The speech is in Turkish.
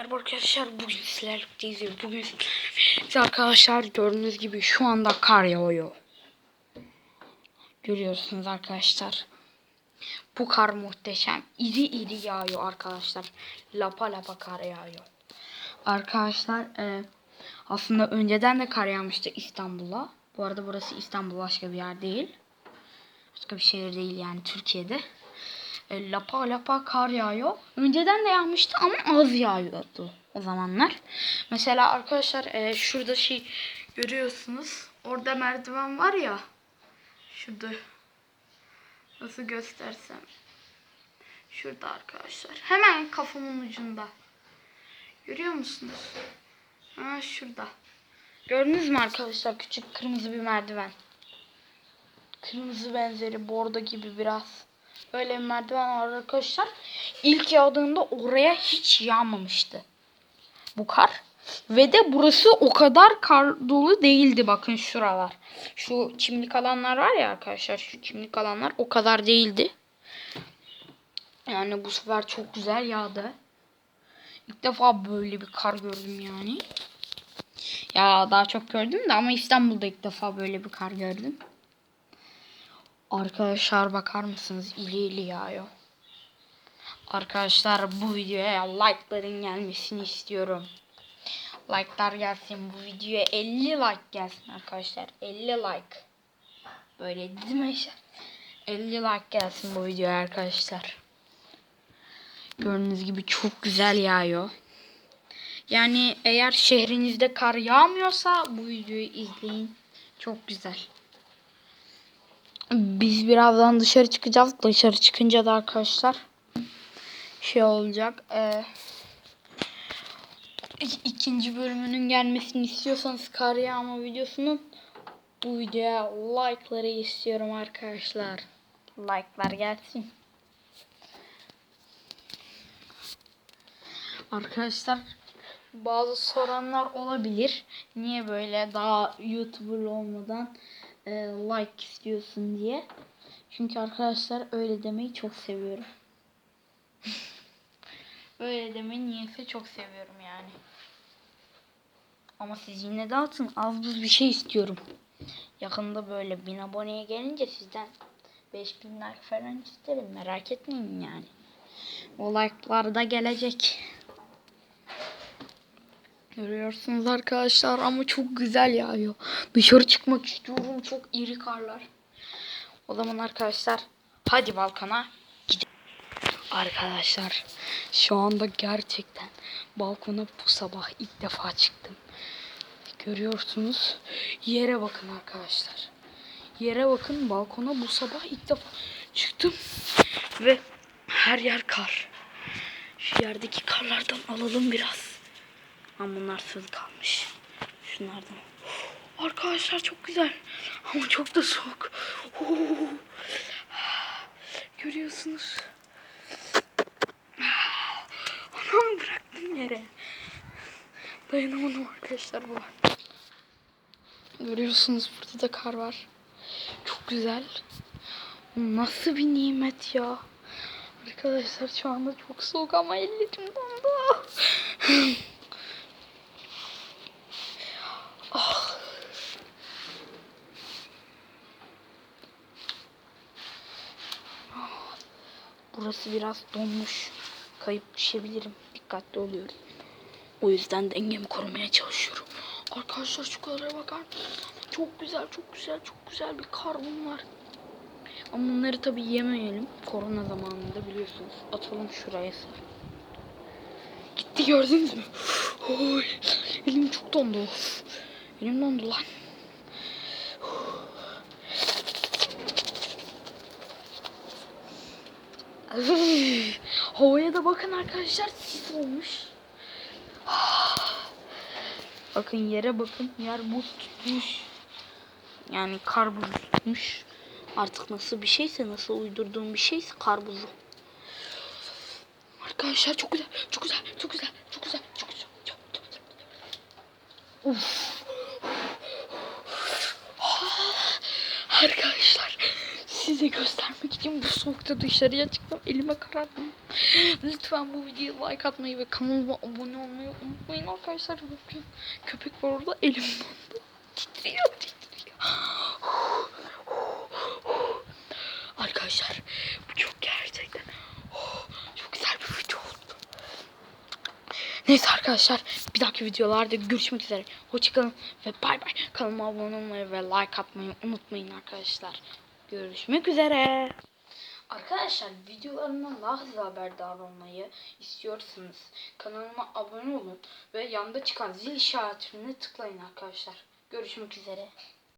Merhaba arkadaşlar bugün sizlerle birlikteyiz. Bugün sizlerle arkadaşlar gördüğünüz gibi şu anda kar yağıyor. Görüyorsunuz arkadaşlar. Bu kar muhteşem. İri iri yağıyor arkadaşlar. Lapa lapa kar yağıyor. Arkadaşlar e, aslında önceden de kar yağmıştı İstanbul'a. Bu arada burası İstanbul başka bir yer değil. Başka bir şehir değil yani Türkiye'de. E, lapa lapa kar yağıyor. Önceden de yağmıştı ama az yağıyordu o zamanlar. Mesela arkadaşlar e, şurada şey görüyorsunuz. Orada merdiven var ya. Şurada. Nasıl göstersem. Şurada arkadaşlar. Hemen kafamın ucunda. Görüyor musunuz? Ha şurada. Gördünüz mü arkadaşlar küçük kırmızı bir merdiven. Kırmızı benzeri bordo gibi biraz. Böyle merdiven var arkadaşlar. İlk yağdığında oraya hiç yağmamıştı. Bu kar. Ve de burası o kadar kar dolu değildi. Bakın şuralar. Şu çimlik alanlar var ya arkadaşlar. Şu çimlik alanlar o kadar değildi. Yani bu sefer çok güzel yağdı. İlk defa böyle bir kar gördüm yani. Ya daha çok gördüm de ama İstanbul'da ilk defa böyle bir kar gördüm. Arkadaşlar bakar mısınız? İli ili yağıyor. Arkadaşlar bu videoya like'ların gelmesini istiyorum. Like'lar gelsin. Bu videoya 50 like gelsin arkadaşlar. 50 like. Böyle değil mi? 50 like gelsin bu videoya arkadaşlar. Gördüğünüz gibi çok güzel yağıyor. Yani eğer şehrinizde kar yağmıyorsa bu videoyu izleyin. Çok güzel. Biz birazdan dışarı çıkacağız. Dışarı çıkınca da arkadaşlar şey olacak. E, ik- ikinci bölümünün gelmesini istiyorsanız kar yağma videosunun bu videoya like'ları istiyorum arkadaşlar. Like'lar gelsin. Arkadaşlar bazı soranlar olabilir. Niye böyle daha YouTuber olmadan e, like istiyorsun diye. Çünkü arkadaşlar öyle demeyi çok seviyorum. öyle demeyi niyeyse çok seviyorum yani. Ama siz yine de atın. Az buz bir şey istiyorum. Yakında böyle 1000 aboneye gelince sizden 5000 like falan isterim. Merak etmeyin yani. O like'lar da gelecek. Görüyorsunuz arkadaşlar ama çok güzel yağıyor. Dışarı çıkmak istiyorum. Çok iri karlar. O zaman arkadaşlar hadi balkona gidelim. Arkadaşlar şu anda gerçekten balkona bu sabah ilk defa çıktım. Görüyorsunuz. Yere bakın arkadaşlar. Yere bakın balkona bu sabah ilk defa çıktım. Ve her yer kar. Şu yerdeki karlardan alalım biraz. Ama bunlar sığ kalmış. Şunlardan. Arkadaşlar çok güzel. Ama çok da soğuk. Oo. Görüyorsunuz. Anam bıraktım yere. Dayanamadım arkadaşlar bu. Görüyorsunuz burada da kar var. Çok güzel. Nasıl bir nimet ya. Arkadaşlar şu anda çok soğuk ama ellerim dondu. Burası biraz donmuş. Kayıp düşebilirim. Dikkatli oluyorum. O yüzden dengemi korumaya çalışıyorum. Arkadaşlar şu kadara bakar? Çok güzel, çok güzel, çok güzel bir kar bunlar. Ama bunları tabii yemeyelim. Korona zamanında biliyorsunuz. Atalım şuraya. Gitti gördünüz mü? Oy, elim çok dondu. Elim dondu lan. Havaya da bakın arkadaşlar sis olmuş. Bakın yere bakın. Yer buz tutmuş. Yani kar buzu tutmuş. Artık nasıl bir şeyse nasıl uydurduğum bir şeyse kar buzu. Arkadaşlar çok güzel, çok güzel, çok güzel, çok güzel, çok güzel, çok, çok güzel. Uf. Arkadaşlar size göstermek için bu soğukta dışarıya çıktım. Elime karardım. Lütfen bu videoya like atmayı ve kanalıma abone olmayı unutmayın arkadaşlar. Bakın köpek var orada elimde. Titriyor titriyor. Arkadaşlar bu çok gerçekten çok güzel bir video oldu. Neyse arkadaşlar bir dahaki videolarda görüşmek üzere. Hoşçakalın ve bay bay. Kanalıma abone olmayı ve like atmayı unutmayın arkadaşlar. Görüşmek üzere. Arkadaşlar videolarımdan daha hızlı haberdar olmayı istiyorsanız kanalıma abone olun ve yanda çıkan zil işaretine tıklayın arkadaşlar. Görüşmek üzere.